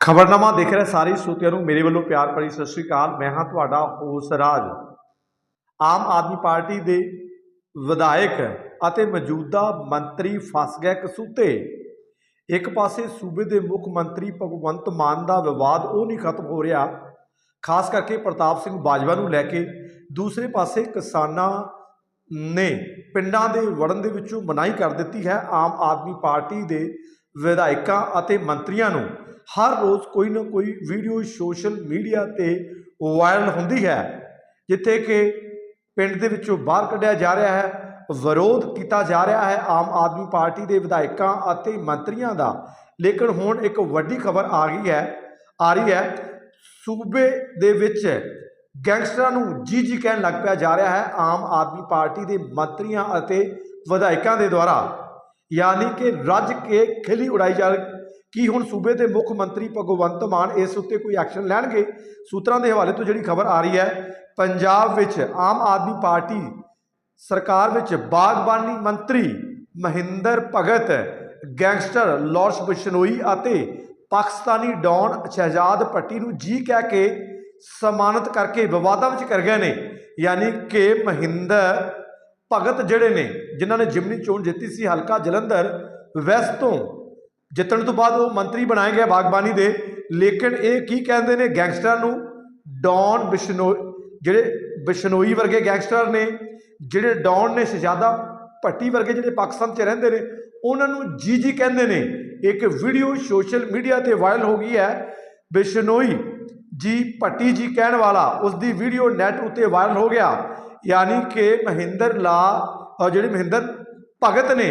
ਖਬਰਨਾਮਾ ਦੇਖ ਰਹੇ ਸਾਰੇ ਸਰੋਤਿਆਂ ਨੂੰ ਮੇਰੇ ਵੱਲੋਂ ਪਿਆਰ ਭਰੀ ਸਤਿ ਸ੍ਰੀ ਅਕਾਲ। ਮੈਂ ਹਾਂ ਤੁਹਾਡਾ ਹੋਸ ਰਾਜ। ਆਮ ਆਦਮੀ ਪਾਰਟੀ ਦੇ ਵਿਧਾਇਕ ਅਤੇ ਮੌਜੂਦਾ ਮੰਤਰੀ ਫਸ ਗਏ ਕਸੂਤੇ। ਇੱਕ ਪਾਸੇ ਸੂਬੇ ਦੇ ਮੁੱਖ ਮੰਤਰੀ ਭਗਵੰਤ ਮਾਨ ਦਾ ਵਿਵਾਦ ਉਹ ਨਹੀਂ ਖਤਮ ਹੋ ਰਿਹਾ, ਖਾਸ ਕਰਕੇ ਪ੍ਰਤਾਪ ਸਿੰਘ ਬਾਜਵਾ ਨੂੰ ਲੈ ਕੇ। ਦੂਸਰੇ ਪਾਸੇ ਕਿਸਾਨਾਂ ਨੇ ਪਿੰਡਾਂ ਦੇ ਵੜਨ ਦੇ ਵਿੱਚੋਂ ਮਨਾਹੀ ਕਰ ਦਿੱਤੀ ਹੈ ਆਮ ਆਦਮੀ ਪਾਰਟੀ ਦੇ ਵਿਧਾਇਕਾਂ ਅਤੇ ਮੰਤਰੀਆਂ ਨੂੰ ਹਰ ਰੋਜ਼ ਕੋਈ ਨਾ ਕੋਈ ਵੀਡੀਓ ਸੋਸ਼ਲ ਮੀਡੀਆ ਤੇ ਵਾਇਰਲ ਹੁੰਦੀ ਹੈ, ਜਿੱਥੇ ਕਿ ਪਿੰਡ ਦੇ ਵਿੱਚੋਂ ਬਾਹਰ ਕੱਢਿਆ ਜਾ ਰਿਹਾ ਹੈ, ਵਿਰੋਧ ਕੀਤਾ ਜਾ ਰਿਹਾ ਹੈ ਆਮ ਆਦਮੀ ਪਾਰਟੀ ਦੇ ਵਿਧਾਇਕਾਂ ਅਤੇ ਮੰਤਰੀਆਂ ਦਾ। ਲੇਕਿਨ ਹੁਣ ਇੱਕ ਵੱਡੀ ਖਬਰ ਆ ਗਈ ਹੈ, ਆ ਰਹੀ ਹੈ, ਸੂਬੇ ਦੇ ਵਿੱਚ ਗੈਂਗਸਟਰਾਂ ਨੂੰ ਜੀ ਜੀ ਕਹਿਣ ਲੱਗ ਪਿਆ ਜਾ ਰਿਹਾ ਹੈ ਆਮ ਆਦਮੀ ਪਾਰਟੀ ਦੇ ਮੰਤਰੀਆਂ ਅਤੇ ਵਿਧਾਇਕਾਂ ਦੇ ਦੁਆਰਾ। ਯਾਨੀ ਕਿ ਰੱਜ ਕੇ ਖਿਲੀ ਉਡਾਈ ਜਾ ਕੀ ਹੁਣ ਸੂਬੇ ਦੇ ਮੁੱਖ ਮੰਤਰੀ ਭਗਵੰਤ ਮਾਨ ਇਸ ਉੱਤੇ ਕੋਈ ਐਕਸ਼ਨ ਲੈਣਗੇ? ਸੂਤਰਾਂ ਦੇ ਹਵਾਲੇ ਤੋਂ ਜਿਹੜੀ ਖਬਰ ਆ ਰਹੀ ਹੈ, ਪੰਜਾਬ ਵਿੱਚ ਆਮ ਆਦਮੀ ਪਾਰਟੀ ਸਰਕਾਰ ਵਿੱਚ ਬਾਗਬਾਨੀ ਮੰਤਰੀ ਮਹਿੰਦਰ ਭਗਤ, ਗੈਂਗਸਟਰ ਲਾਰੈਂਸ ਬਿਸ਼ਨੋਈ ਅਤੇ ਪਾਕਿਸਤਾਨੀ ਡੌਨ ਸ਼ਹਿਜਾਦ ਭੱਟੀ ਨੂੰ ਜੀ ਕਹਿ ਕੇ ਸਨਮਾਨਿਤ ਕਰਕੇ ਵਿਵਾਦਾਂ ਵਿੱਚ ਕਰ ਗਏ ਨੇ। ਯਾਨੀ ਕਿ ਮਹਿੰਦਰ ਭਗਤ ਜਿਹੜੇ ਨੇ, ਜਿਨ੍ਹਾਂ ਨੇ ਜਿਮਨੀ ਚੋਣ ਜਿੱਤੀ ਸੀ, ਹਲਕਾ ਜਲੰਧਰ ਵੈਸਟ ਤੋਂ ਜਿੱਤਣ ਤੋਂ ਬਾਅਦ ਉਹ ਮੰਤਰੀ ਬਣਾਏ ਗਏ ਬਾਗਬਾਨੀ ਦੇ। ਲੇਕਿਨ ਇਹ ਕੀ ਕਹਿੰਦੇ ਨੇ ਗੈਂਗਸਟਰਾਂ ਨੂੰ? ਡੌਨ ਬਿਸ਼ਨੋ, ਜਿਹੜੇ ਬਿਸ਼ਨੋਈ ਵਰਗੇ ਗੈਂਗਸਟਰ ਨੇ, ਜਿਹੜੇ ਡੌਨ ਨੇ, ਸ਼ਹਜ਼ਾਦਾ ਭੱਟੀ ਵਰਗੇ ਜਿਹੜੇ ਪਾਕਿਸਤਾਨ 'ਚ ਰਹਿੰਦੇ ਨੇ, ਉਹਨਾਂ ਨੂੰ ਜੀ ਜੀ ਕਹਿੰਦੇ ਨੇ। ਇੱਕ ਵੀਡੀਓ ਸੋਸ਼ਲ ਮੀਡੀਆ ਤੇ ਵਾਇਰਲ ਹੋ ਗਈ ਹੈ। ਬਿਸ਼ਨੋਈ ਜੀ ਭੱਟੀ ਜੀ ਕਹਿਣ ਵਾਲਾ ਉਸ ਦੀ ਵੀਡੀਓ ਨੈਟ ਉੱਤੇ ਵਾਇਰਲ ਹੋ ਗਿਆ। ਯਾਨੀ ਕਿ ਮਹਿੰਦਰ ਲਾ ਔਰ ਜਿਹੜੇ ਮਹਿੰਦਰ ਭਗਤ ਨੇ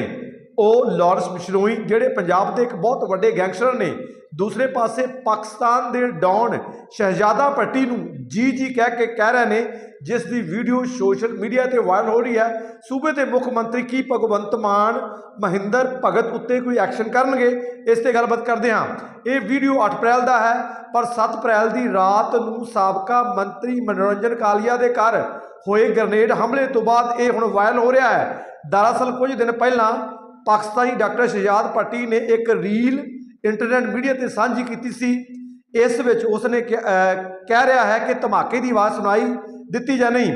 ਉਹ ਲਾਰੈਂਸ ਬਿਸ਼ਨੋਈ, ਜਿਹੜੇ ਪੰਜਾਬ ਦੇ ਇੱਕ ਬਹੁਤ ਵੱਡੇ ਗੈਂਗਸਟਰ ਨੇ। ਦੂਸਰੇ ਪਾਸੇ ਪਾਕਿਸਤਾਨ ਦੇ ਡੌਨ ਸ਼ਹਿਜ਼ਾਦਾ ਭੱਟੀ ਨੂੰ ਜੀ ਜੀ ਕਹਿ ਕੇ ਕਹਿ ਰਹੇ ਨੇ, ਜਿਸ ਦੀ ਵੀਡੀਓ ਸੋਸ਼ਲ ਮੀਡੀਆ ਤੇ ਵਾਇਰਲ ਹੋ ਰਹੀ ਹੈ। ਸੂਬੇ ਦੇ ਮੁੱਖ ਮੰਤਰੀ ਕੀ ਭਗਵੰਤ ਮਾਨ, ਮਹਿੰਦਰ ਭਗਤ ਉੱਤੇ ਕੋਈ ਐਕਸ਼ਨ ਕਰਨਗੇ? ਇਸ ਤੇ ਗੱਲਬਾਤ ਕਰਦੇ ਹਾਂ। ਇਹ ਵੀਡੀਓ 8 ਅਪ੍ਰੈਲ ਦਾ ਹੈ, ਪਰ 7 ਅਪ੍ਰੈਲ ਦੀ ਰਾਤ ਨੂੰ ਸਾਬਕਾ ਮੰਤਰੀ ਮਨੋਰੰਜਨ ਕਾਲੀਆ ਦੇ ਘਰ ਹੋਏ ਗ੍ਰਨੇਡ ਹਮਲੇ ਤੋਂ ਬਾਅਦ ਇਹ ਹੁਣ ਵਾਇਰਲ ਹੋ ਰਿਹਾ ਹੈ। ਦਰਅਸਲ ਕੁਝ ਦਿਨ ਪਹਿਲਾਂ ਪਾਕਿਸਤਾਨੀ ਡਾਕਟਰ ਸ਼ਹਿਜਾਦ ਭੱਟੀ ਨੇ ਇੱਕ ਰੀਲ ਇੰਟਰਨੈਟ ਮੀਡੀਆ ਤੇ ਸਾਂਝੀ ਕੀਤੀ ਸੀ। ਇਸ ਵਿੱਚ ਉਸਨੇ ਕਿ- ਕਹਿ ਰਿਹਾ ਹੈ ਕਿ ਧਮਾਕੇ ਦੀ ਆਵਾਜ਼ ਸੁਣਾਈ ਦਿੱਤੀ ਜਾਂ ਨਹੀਂ।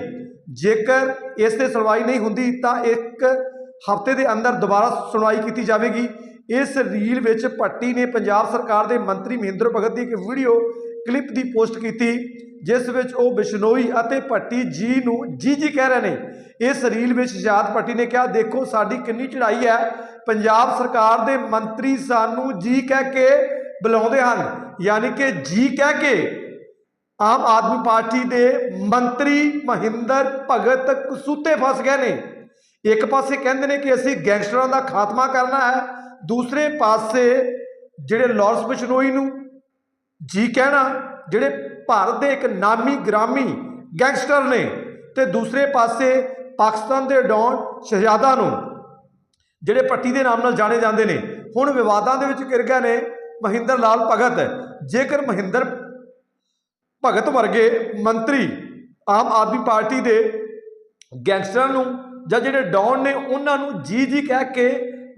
ਜੇਕਰ ਇਸ ਤੇ ਸੁਣਵਾਈ ਨਹੀਂ ਹੁੰਦੀ ਤਾਂ ਇੱਕ ਹਫ਼ਤੇ ਦੇ ਅੰਦਰ ਦੁਬਾਰਾ ਸੁਣਵਾਈ ਕੀਤੀ ਜਾਵੇਗੀ। ਇਸ ਰੀਲ ਵਿੱਚ ਭੱਟੀ ਨੇ ਪੰਜਾਬ ਸਰਕਾਰ ਦੇ ਮੰਤਰੀ ਮਹਿੰਦਰ ਭਗਤ ਦੀ ਇੱਕ ਵੀਡੀਓ ਕਲਿੱਪ ਦੀ ਪੋਸਟ ਕੀਤੀ। ਜਿਸ ਵਿੱਚ ਉਹ ਬਿਸ਼ਨੋਈ ਅਤੇ ਭੱਟੀ ਜੀ ਨੂੰ ਜੀ ਜੀ ਕਹਿ ਰਹੇ ਨੇ। ਇਸ ਰੀਲ ਵਿੱਚ ਸ਼ਾਦ ਭੱਟੀ ਨੇ ਕਿਹਾ, ਦੇਖੋ, ਸਾਡੀ ਕਿੰਨੀ ਚੜ੍ਹਾਈ ਹੈ। ਪੰਜਾਬ ਸਰਕਾਰ ਦੇ ਮੰਤਰੀ ਸਾਨੂੰ ਜੀ ਕਹਿ ਕੇ ਬੁਲਾਉਂਦੇ ਹਨ। ਯਾਨੀ ਕਿ ਜੀ ਕਹਿ ਕੇ ਆਮ ਆਦਮੀ ਪਾਰਟੀ ਦੇ ਮੰਤਰੀ ਮਹਿੰਦਰ ਭਗਤ ਕਸੂਤੇ ਫਸ ਗਏ ਨੇ। ਇੱਕ ਪਾਸੇ ਕਹਿੰਦੇ ਨੇ ਕਿ ਅਸੀਂ ਗੈਂਗਸਟਰਾਂ ਦਾ ਖਾਤਮਾ ਕਰਨਾ ਹੈ। ਦੂਸਰੇ ਪਾਸੇ ਜਿਹੜੇ ਲਾਰੈਂਸ ਬਿਸ਼ਨੋਈ ਨੂੰ ਜੀ ਕਹਿਣਾ, ਜਿਹੜੇ ਭਾਰਤ ਦੇ ਇੱਕ ਨਾਮੀ ਗ੍ਰਾਮੀ ਗੈਂਗਸਟਰ ਨੇ ਤੇ ਦੂਸਰੇ ਪਾਸੇ ਪਾਕਿਸਤਾਨ ਦੇ ਡੌਨ ਸ਼ਹਿਜ਼ਾਦਾ ਨੂੰ, ਜਿਹੜੇ ਪੱਟੀ ਦੇ ਨਾਮ ਨਾਲ ਜਾਣੇ ਜਾਂਦੇ ਨੇ। ਹੁਣ ਵਿਵਾਦਾਂ ਦੇ ਵਿੱਚ ਘਿਰ ਗਏ ਨੇ ਮਹਿੰਦਰ ਲਾਲ ਭਗਤ। ਜੇਕਰ ਮਹਿੰਦਰ ਭਗਤ ਵਰਗੇ ਮੰਤਰੀ ਆਮ ਆਦਮੀ ਪਾਰਟੀ ਦੇ ਗੈਂਗਸਟਰਾਂ ਨੂੰ ਜਾਂ ਜਿਹੜੇ ਡੌਨ ਨੇ, ਉਹਨਾਂ ਨੂੰ ਜੀ ਜੀ ਕਹਿ ਕੇ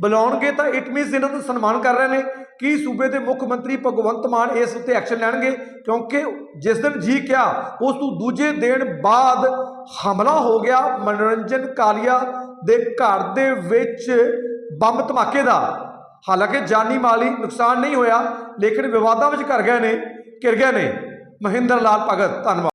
ਬੁਲਾਉਣਗੇ, ਤਾਂ ਇਟ ਮੀਨਸ ਇਹਨਾਂ ਦਾ ਸਨਮਾਨ ਕਰ ਰਹੇ ਨੇ। ਕੀ ਸੂਬੇ ਦੇ ਮੁੱਖ ਮੰਤਰੀ ਭਗਵੰਤ ਮਾਨ ਇਸ ਉੱਤੇ ਐਕਸ਼ਨ ਲੈਣਗੇ? ਕਿਉਂਕਿ ਜਿਸ ਦਿਨ ਜੀ ਕਿਹਾ, ਉਸ ਤੋਂ ਦੂਜੇ ਦਿਨ ਬਾਅਦ ਹਮਲਾ ਹੋ ਗਿਆ ਮਨੋਰੰਜਨ ਕਾਲੀਆ ਦੇ ਘਰ ਦੇ ਵਿੱਚ ਬੰਬ ਧਮਾਕੇ ਦਾ। ਹਾਲਾਂਕਿ ਜਾਨੀ ਮਾਲੀ ਨੁਕਸਾਨ ਨਹੀਂ ਹੋਇਆ, ਲੇਕਿਨ ਵਿਵਾਦਾਂ ਵਿੱਚ ਘਰ ਗਏ ਨੇ, ਘਿਰ ਗਏ ਨੇ। ਮਹਿੰਦਰ ਲਾਲ ਭਗਤ, ਧੰਨਵਾਦ।